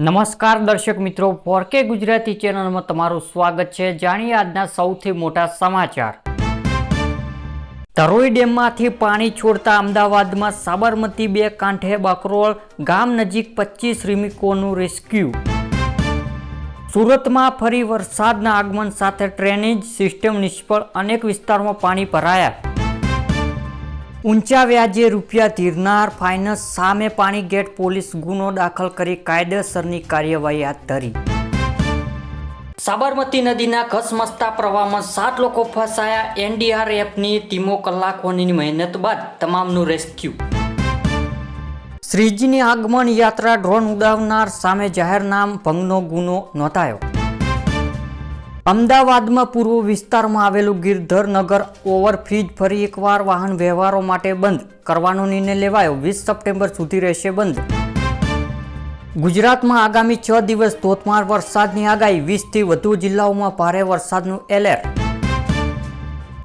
નમસ્કાર દર્શક મિત્રો, ફોરકે ગુજરાતી ચેનલમાં તમારું સ્વાગત છે. જાણીએ આજના સૌથી મોટા સમાચાર. ધરોઈ ડેમમાંથી પાણી છોડતા અમદાવાદમાં સાબરમતી બે કાંઠે બકરોળ ગામ નજીક પચીસ શ્રમિકોનું રેસ્ક્યુ. સુરતમાં ફરી વરસાદના આગમન સાથે ડ્રેનેજ સિસ્ટમ નિષ્ફળ, અનેક વિસ્તારમાં પાણી ભરાયા. ઊંચા વ્યાજે રૂપિયા ધીરનાર ફાઇનાન્સ સામે પાણી ગેટ પોલીસ ગુનો દાખલ કરી કાયદેસરની કાર્યવાહી હાથ ધરી. સાબરમતી નદીના ઘસમસતા પ્રવાહમાં સાત લોકો ફસાયા. એનડીઆરએફની ટીમો કલાકોની મહેનત બાદ તમામનું રેસ્ક્યુ. શ્રીજીની આગમન યાત્રા ડ્રોન ઉડાવનાર સામે જાહેરનામ ભંગનો ગુનો નોંધાયો. અમદાવાદમાં પૂર્વ વિસ્તારમાં આવેલું ગિરધર નગર ઓવરબ્રિજ ફરી એકવાર વાહન વ્યવહારો માટે બંધ. કરવાનો નિર્ણય લેવાયો. વીસ સપ્ટેમ્બર સુધી રહેશે બંધ. ગુજરાતમાં આગામી છ દિવસ ધોધમાર વરસાદની આગાહી. વીસથી વધુ જિલ્લાઓમાં ભારે વરસાદનું એલર્ટ.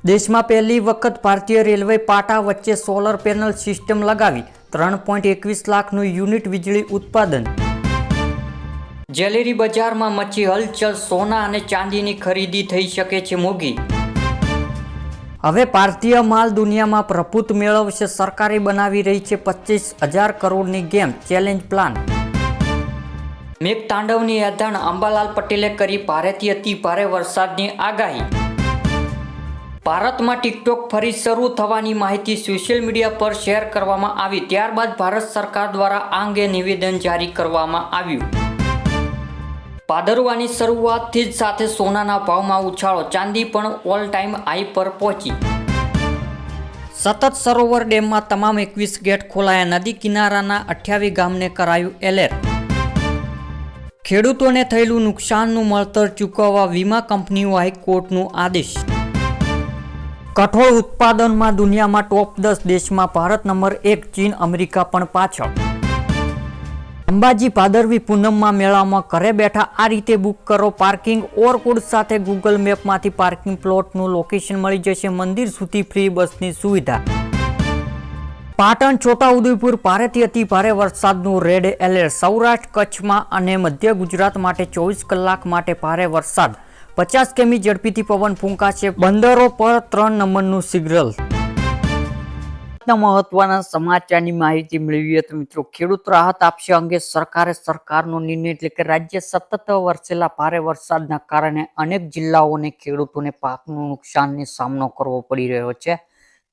દેશમાં પહેલી વખત ભારતીય રેલવે પાટા વચ્ચે સોલર પેનલ સિસ્ટમ લગાવી. ત્રણ પોઈન્ટ એકવીસ લાખનું યુનિટ વીજળી ઉત્પાદન. જેલેરી બજારમાં મચી હલચલ, સોના અને ચાંદીની ખરીદી થઈ શકે છે મોગી હવે ભારતીય માલ દુનિયામાં પ્રભુત્વ મેળવશે. સરકારે બનાવી રહી છે પચીસ હજાર કરોડની ગેમ ચેલેન્જ પ્લાન. મેઘ તાંડવની યાધાણ અંબાલાલ પટેલે કરી ભારેથી અતિ ભારે વરસાદની આગાહી. ભારતમાં ટિકટોક ફરી શરૂ થવાની માહિતી સોશિયલ મીડિયા પર શેર કરવામાં આવી. ત્યારબાદ ભારત સરકાર દ્વારા આ અંગે નિવેદન જારી કરવામાં આવ્યું. ભાદરવાની શરૂઆતથી જ સાથે સોનાના ભાવમાં ઉછાળો. ચાંદી પણ ઓલ ટાઈમ હાઈ પર પહોંચી. સતત સરોવર ડેમમાં તમામ એકવીસ ગેટ ખોલાયા. નદી કિનારાના અઠ્યાવી ગામને કરાયું એલર્ટ. ખેડૂતોને થયેલું નુકસાનનું મળતર ચૂકવવા વીમા કંપનીઓ હાઈકોર્ટનું આદેશ. કઠોળ ઉત્પાદનમાં દુનિયામાં ટોપ દસ દેશમાં ભારત નંબર એક, ચીન, અમેરિકા પણ પાછળ. અંબાજી ભાદરવી પૂનમમાં મેળામાં ઘરે બેઠા આ રીતે બુક કરો પાર્કિંગ ઓર કોડ સાથે ગૂગલ મેપમાંથી પાર્કિંગ પ્લોટનું લોકેશન મળી જશે. મંદિર સુધી ફ્રી બસની સુવિધા. પાટણ છોટાઉદેપુર ભારેથી અતિ ભારે વરસાદનું રેડ એલર્ટ સૌરાષ્ટ્ર, કચ્છમાં અને મધ્ય ગુજરાત માટે ચોવીસ કલાક માટે ભારે વરસાદ. પચાસ કેમી ઝડપીથી પવન ફૂંકાશે. બંદરો પર ત્રણ નંબરનું સિગ્નલ મહત્વના સમાચારની માહિતી મેળવી હતી મિત્રો, ખેડૂત રાહત આપશે અંગે સરકારે સરકારનો નિર્ણય એટલે કે રાજ્ય સતત વરસેલા ભારે વરસાદના કારણે અનેક જિલ્લાઓને ખેડૂતોને પાકનું નુકસાનનો સામનો કરવો પડી રહ્યો છે.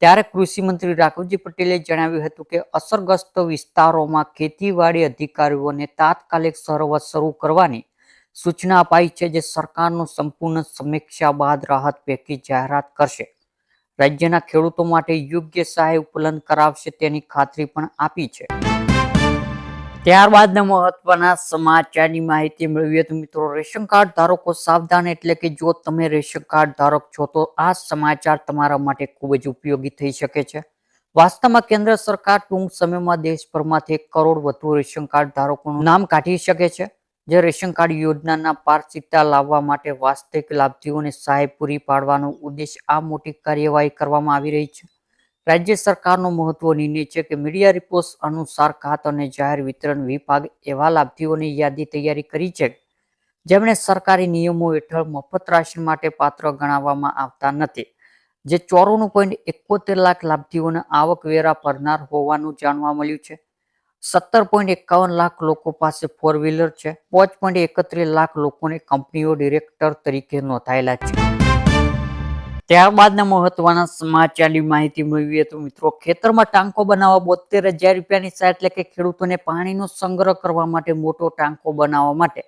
ત્યારે કૃષિમંત્રી રાઘવજી પટેલે જણાવ્યું હતું કે અસરગ્રસ્ત વિસ્તારોમાં ખેતીવાડી અધિકારીઓને તાત્કાલિક સરવત શરૂ કરવાની સૂચના અપાઈ છે, જે સરકારનો સંપૂર્ણ સમીક્ષા બાદ રાહત પૈકી જાહેરાત કરશે. રાજ્યના ખેડૂતો માટે યોગ્ય સહાય ઉપલબ્ધ કરાવશે તેની ખાતરી પણ આપી છે. ત્યારબાદના મહત્વના સમાચારની માહિતી મેળવીએ તો મિત્રો, રેશન કાર્ડ ધારકો સાવધાન એટલે કે જો તમે રેશન કાર્ડ ધારક છો તો આ સમાચાર તમારા માટે ખૂબ જ ઉપયોગી થઈ શકે છે. વાસ્તવમાં કેન્દ્ર સરકાર ટૂંક સમયમાં દેશભરમાંથી એક કરોડ વધુ રેશન કાર્ડ ધારકોનું નામ કાઢી શકે છે. જે રેશન કાર્ડ યોજનાના પારદર્શિતા લાવવા માટે વાસ્તવિક લાભાર્થીઓને સહાય પૂરી પાડવાનો ઉદ્દેશ આ મોટી કાર્યવાહી કરવામાં આવી રહી છે. રાજ્ય સરકારનો મહત્વ નિર્ણય છે કે મીડિયા રિપોર્ટ્સ અનુસાર ખાત અને જાહેર વિતરણ વિભાગ એવા લાભાર્થીઓની યાદી તૈયારી કરી છે. જેમણે સરકારી નિયમો હેઠળ મફત રાશન માટે પાત્ર ગણાવવામાં આવતા નથી. જે ચોરાણું પોઈન્ટ એકોતેર લાખ લાભાર્થીઓને આવકવેરા ભરનાર હોવાનું જાણવા મળ્યું છે. સત્તર પોઈન્ટ એકાવન લાખ લોકો પાસે ફોર વ્હીલર છે. પાંચ પોઈન્ટ એકત્રીસ લાખ લોકોને કંપનીઓ ડિરેક્ટર તરીકે નોંધાયેલા છે. ત્યારબાદના મહત્વના સમાચારની માહિતી મેળવીએ તો મિત્રો, ખેતરમાં ટાંકો બનાવવા બોતેર હજાર રૂપિયાની સહાય એટલે કે ખેડૂતોને પાણીનો સંગ્રહ કરવા માટે મોટો ટાંકો બનાવવા માટે.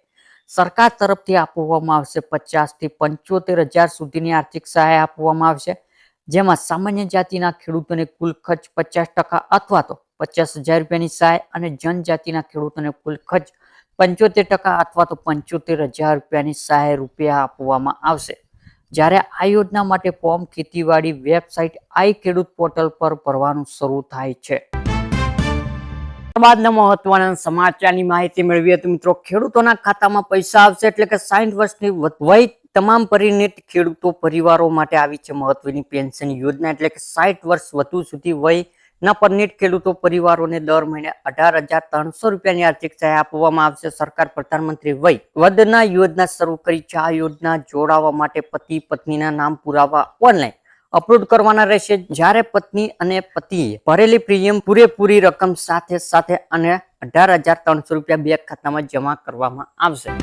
સરકાર તરફથી આપવામાં આવશે પચાસથી પંચોતેર હજાર સુધીની આર્થિક સહાય આપવામાં આવશે. જેમાં સામાન્ય જાતિના ખેડૂતોને કુલ ખર્ચ પચાસ ટકા અથવા તો પચાસ હજાર રૂપિયાની સહાય અને જનજાતિના ખેડૂતોને કુલ ખર્ચ પંચોતેર ટકા અથવા તો પંચોતેર હજાર રૂપિયાની સહાય રૂપિયા આપવામાં આવશે. જ્યારે આ યોજના માટે ફોર્મ ખેતીવાડી વેબસાઇટ આઈ ખેડૂત પોર્ટલ પર ભરવાનું શરૂ થાય છે. ત્યારબાદના મહત્વના સમાચારની માહિતી મેળવી હતી મિત્રો ખેડૂતોના ખાતામાં પૈસા આવશે એટલે કે સાઠ વર્ષની વય તમામ પરિણિત ખેડૂતો પરિવારો માટે આવી છે મહત્વની પેન્શન યોજના એટલે કે સાઠ વર્ષ વધુ સુધી વયના પરિણિત ખેડૂતો પરિવારોને દર મહિને અઢાર હજાર ત્રણસો રૂપિયાની આર્થિક સહાય આપવામાં આવશે. સરકાર પ્રધાનમંત્રી વય વદના યોજના શરૂ કરી છે. આ યોજના જોડાવા માટે પતિ પત્નીના નામ પુરાવા ઓનલાઈન અપલોડ કરવાના રહેશે. જ્યારે પત્ની અને પતિએ ભરેલી પ્રીમિયમ પૂરેપૂરી રકમ સાથે સાથે અને અઢાર હજાર ત્રણસો રૂપિયા બેંક ખાતામાં જમા કરવામાં આવશે.